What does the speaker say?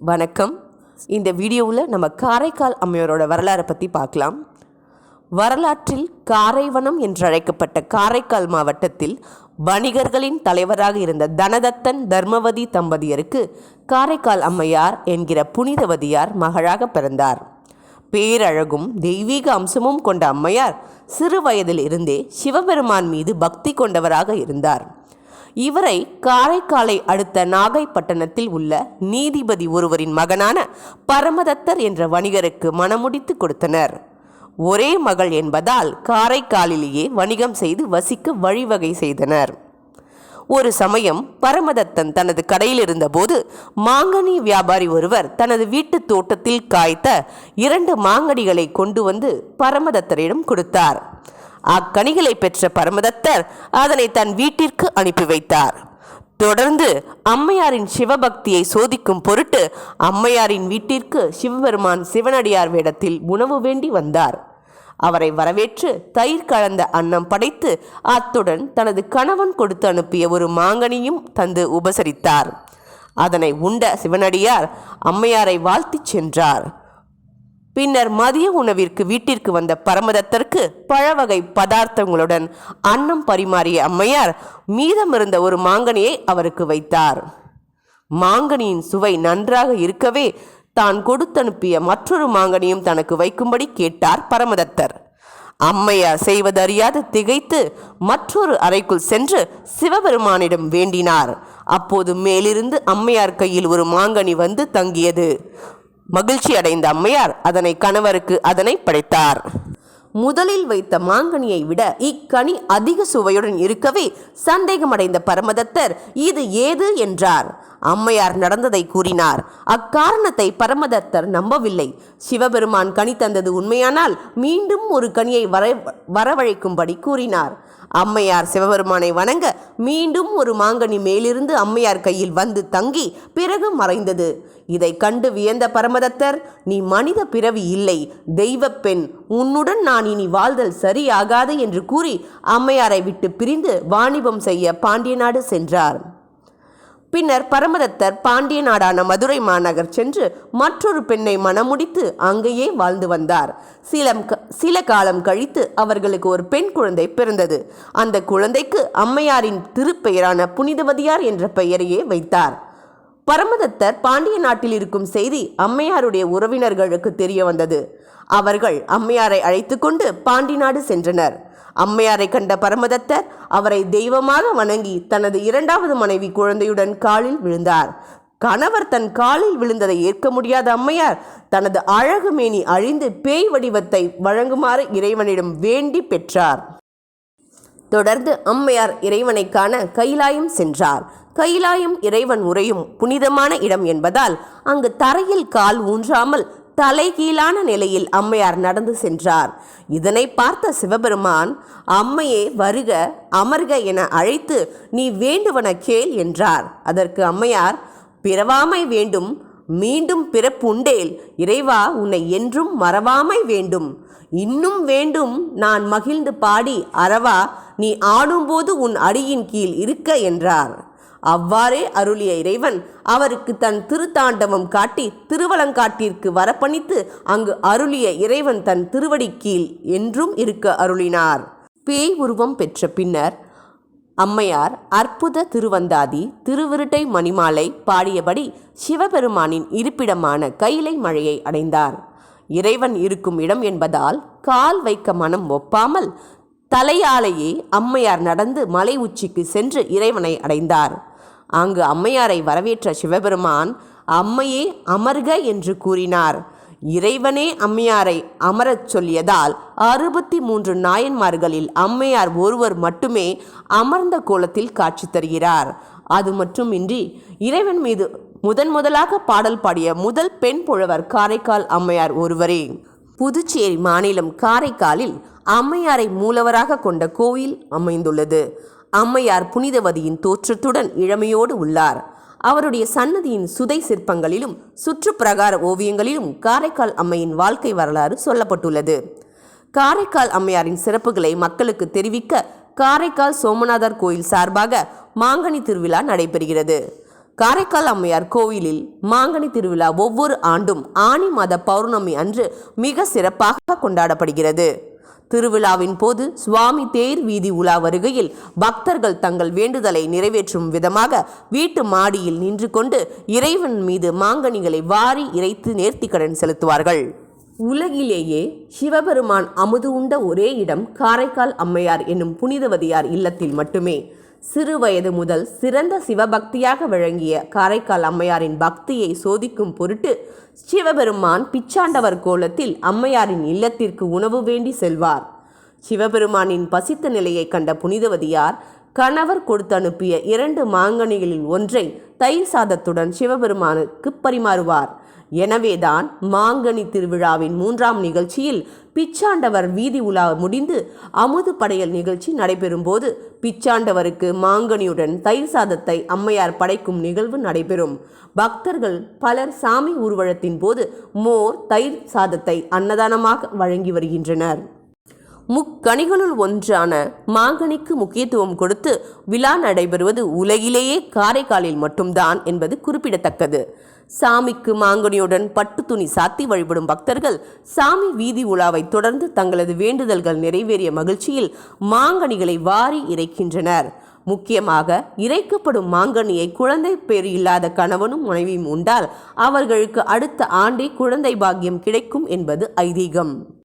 வணக்கம். இந்த வீடியோவில் நம்ம காரைக்கால் அம்மையாரோட வரலாறை பற்றி பார்க்கலாம். வரலாற்றில் காரைவனம் என்றழைக்கப்பட்ட காரைக்கால் மாவட்டத்தில் வணிகர்களின் தலைவராக இருந்த தனதத்தன் தர்மவதி தம்பதியருக்கு காரைக்கால் அம்மையார் என்கிற புனிதவதியார் மகளாக பிறந்தார். பேரழகும் தெய்வீக அம்சமும் கொண்ட அம்மையார் சிறு வயதில் இருந்தே சிவபெருமான் மீது பக்தி கொண்டவராக இருந்தார். இவரை காரைக்காலை அடுத்த நாகைப்பட்டினத்தில் உள்ள நீதிபதி ஒருவரின் மகனான பரமதத்தர் என்ற வணிகருக்கு மனமுடித்து கொடுத்தனர். ஒரே மகள் என்பதால் காரைக்காலிலேயே வணிகம் செய்து வசிக்க வழிவகை செய்தனர். ஒரு சமயம் பரமதத்தன் தனது கடையில் இருந்தபோது மாங்கனி வியாபாரி ஒருவர் தனது வீட்டு தோட்டத்தில் காய்த்த இரண்டு மாங்கனிகளை கொண்டு வந்து பரமதத்தரிடம் கொடுத்தார். அக்கனிகளை பெற்ற பரமதத்தர் அதனை தன் வீட்டிற்கு அனுப்பி வைத்தார். தொடர்ந்து அம்மையாரின் சிவபக்தியை சோதிக்கும் பொருட்டு அம்மையாரின் வீட்டிற்கு சிவபெருமான் சிவனடியார் வேடத்தில் உணவு வேண்டி வந்தார். அவரை வரவேற்று தயிர் கலந்த அன்னம் படைத்து அத்துடன் தனது கணவன் கொடுத்து அனுப்பிய ஒரு மாங்கனியும் தந்து உபசரித்தார். அதனை உண்ட சிவனடியார் அம்மையாரை வாழ்த்திச் சென்றார். பின்னர் மதிய உணவிற்கு வீட்டிற்கு வந்த பரமதத்தருக்கு பழவகை பதார்த்தங்களுடன் அன்னம் பரிமாறிய அம்மையார் மீதமிருந்த ஒரு மாங்கனியை அவருக்கு வைத்தார். மாங்கனியின் சுவை நன்றாக இருக்கவே தான் கொடுத்தனுப்பிய மற்றொரு மாங்கனியும் தனக்கு வைக்கும்படி கேட்டார் பரமதத்தர். அம்மையார் செய்வதறியாது திகைத்து மற்றொரு அறைக்குள் சென்று சிவபெருமானிடம் வேண்டினார். அப்போது மேலிருந்து அம்மையார் கையில் ஒரு மாங்கனி வந்து தங்கியது. மகிழ்ச்சி அடைந்த அம்மையார் அதனை கணவருக்கு அதனை படைத்தார். முதலில் வைத்த மாங்கனியை விட இக்கனி அதிக சுவையுடன் இருக்கவே சந்தேகமடைந்த பரமதத்தர் இது ஏது? என்றார். அம்மையார் நடந்ததை கூறினார். அக்காரணத்தை பரமதத்தர் நம்பவில்லை. சிவபெருமான் கனி தந்தது உண்மையானால் மீண்டும் ஒரு கனியை வர வரவழைக்கும்படி கூறினார். அம்மையார் சிவபெருமானை வணங்க மீண்டும் ஒரு மாங்கனி மேலிருந்து அம்மையார் கையில் வந்து தங்கி பிறகு மறைந்தது. இதை கண்டு வியந்த பரமதத்தர் நீ மனித பிறவி இல்லை தெய்வப் பெண் உன்னுடன் நான் இனி வாழ்தல் சரியாகாது என்று கூறி அம்மையாரை விட்டு பிரிந்து வாணிபம் செய்ய பாண்டிய நாடு சென்றார். பின்னர் பரமதத்தர் பாண்டிய நாடான மதுரை மாநகர் சென்று மற்றொரு பெண்ணை மணமுடித்து அங்கேயே வாழ்ந்து வந்தார். சில சில காலம் கழித்து அவர்களுக்கு ஒரு பெண் குழந்தை பிறந்தது. அந்த குழந்தைக்கு அம்மையாரின் திருப்பெயரான புனிதவதியார் என்ற பெயரையே வைத்தார். பரமதத்தர் பாண்டிய நாட்டில் இருக்கும் செய்தி அம்மையாருடைய உறவினர்களுக்கு தெரிய வந்தது. அவர்கள் அம்மையாரை அழைத்து கொண்டு பாண்டி நாடு சென்றனர். அம்மையாரை கண்ட பரமதத்தர் அவரை தெய்வமாக வணங்கி தனது இரண்டாவது மனைவி குழந்தையுடன் காலில் விழுந்தார். கணவர் தன் காலில் விழுந்ததை ஏற்க முடியாத அம்மையார் தனது அழகு மேனி அழிந்து பேய் வடிவத்தை வழங்குமாறு இறைவனிடம் வேண்டி பெற்றார். தொடர்ந்து அம்மையார் இறைவனை காண கைலாயம் சென்றார். கைலாயம் இறைவன் உரையும் புனிதமான இடம் என்பதால் அங்கு தரையில் கால் ஊன்றாமல் தலைகீழான நிலையில் அம்மையார் நடந்து சென்றார். இதனை பார்த்த சிவபெருமான் அம்மையே வருக அமர்க என அழைத்து நீ வேண்டுவன கேள் என்றார். அதற்கு அம்மையார் பிறவாமை வேண்டும் மீண்டும் பிறப்புண்டேல் இறைவா உன்னை என்றும் மறவாமை வேண்டும். இன்னும் வேண்டும் நான் மகிழ்ந்து பாடி அறவா நீ ஆடும்போது உன் அடியின் கீழ் இருக்க என்றார். அவ்வாறே அருளிய இறைவன் அவருக்கு தன் திருத்தாண்டவம் காட்டி திருவலங்காட்டிற்கு வரப்பணித்து அங்கு அருளிய இறைவன் தன் திருவடி கீழ் என்றும் இருக்க அருளினார். பேய் உருவம் பெற்ற பின்னர் அம்மையார் அற்புத திருவந்தாதி திருவிருட்டை மணிமாலை பாடியபடி சிவபெருமானின் இருப்பிடமான கைலை மழையை அடைந்தார். இறைவன் இருக்கும் இடம் என்பதால் கால் வைக்க மனம் ஒப்பாமல் தலையாலேயே அம்மையார் நடந்து மலை உச்சிக்கு சென்று இறைவனை அடைந்தார். அங்கு அம்மையாரை வரவேற்ற சிவபெருமான் அம்மையே அமர்க என்று கூறினார். இறைவனே அம்மையாரை அமரச் சொல்லியதால் அறுபத்தி மூன்று நாயன்மார்களில் அம்மையார் ஒருவர் மட்டுமே அமர்ந்த கோலத்தில் காட்சி தருகிறார். அது மட்டுமின்றி இறைவன் மீது முதன் முதலாக பாடல் பாடிய முதல் பெண் புழவர் காரைக்கால் அம்மையார் ஒருவரே. புதுச்சேரி மாநிலம் காரைக்காலில் அம்மையாரை மூலவராக கொண்ட கோயில் அமைந்துள்ளது. அம்மையார் புனிதவதியின் தோற்றத்துடன் இளமையோடு உள்ளார். அவருடைய சன்னதியின் சுதை சிற்பங்களிலும் சுற்றுப்பிரகார ஓவியங்களிலும் காரைக்கால் அம்மையின் வாழ்க்கை வரலாறு சொல்லப்பட்டுள்ளது. காரைக்கால் அம்மையாரின் சிறப்புகளை மக்களுக்கு தெரிவிக்க காரைக்கால் சோமநாதர் கோயில் சார்பாக மாங்கனி திருவிழா நடைபெறுகிறது. காரைக்கால் அம்மையார் கோயிலில் மாங்கனி திருவிழா ஒவ்வொரு ஆண்டும் ஆனி மாத பௌர்ணமி அன்று மிக சிறப்பாக கொண்டாடப்படுகிறது. திருவிழாவின் போது சுவாமி தேர் வீதி உலா வருகையில் பக்தர்கள் தங்கள் வேண்டுதலை நிறைவேற்றும் விதமாக வீட்டு மாடியில் நின்று கொண்டு இறைவன் மீது மாங்கனிகளை வாரி இறைத்து நேர்த்திக்கடன் செலுத்துவார்கள். உலகிலேயே சிவபெருமான் அமுது உண்ட ஒரே இடம் காரைக்கால் அம்மையார் என்னும் புனிதவதியார் இல்லத்தில் மட்டுமே. சிறு வயது முதல் சிறந்த சிவபக்தியாக விளங்கிய காரைக்கால் அம்மையாரின் பக்தியை சோதிக்கும் பொருட்டு சிவபெருமான் பிச்சாண்டவர் கோலத்தில் அம்மையாரின் இல்லத்திற்கு உணவு வேண்டி செல்வார். சிவபெருமானின் பசித்த நிலையை கண்ட புனிதவதியார் கணவர் கொடுத்து அனுப்பிய இரண்டு மாங்கனிகளில் ஒன்றை தயிர் சாதத்துடன் சிவபெருமானுக்கு பரிமாறுவார். எனவேதான் மாங்கனி திருவிழாவின் மூன்றாம் நிகழ்ச்சியில் பிச்சாண்டவர் வீதி உலா முடிந்து அமுது படையல் நிகழ்ச்சி நடைபெறும்போது பிச்சாண்டவருக்கு மாங்கனியுடன் தயிர் சாதத்தை அம்மையார் படைக்கும் நிகழ்வு நடைபெறும். பக்தர்கள் பலர் சாமி ஊர்வலத்தின் போது மோர் தயிர் சாதத்தை அன்னதானமாக வழங்கி வருகின்றனர். முக்கணிகளுள் ஒன்றான மாங்கனிக்கு முக்கியத்துவம் கொடுத்து விழா நடைபெறுவது உலகிலேயே காரைக்காலில் மட்டும்தான் என்பது குறிப்பிடத்தக்கது. சாமிக்கு மாங்கனியுடன் பட்டு துணி சாத்தி வழிபடும் பக்தர்கள் சாமி வீதி உலாவை தொடர்ந்து தங்களது வேண்டுதல்கள் நிறைவேறிய மகிழ்ச்சியில் மாங்கனிகளை வாரி இறைக்கின்றனர். முக்கியமாக இறைக்கப்படும் மாங்கனியை குழந்தை பேர் இல்லாத கணவனும் மனைவியும் உண்டால் அவர்களுக்கு அடுத்த ஆண்டே குழந்தை பாக்கியம் கிடைக்கும் என்பது ஐதீகம்.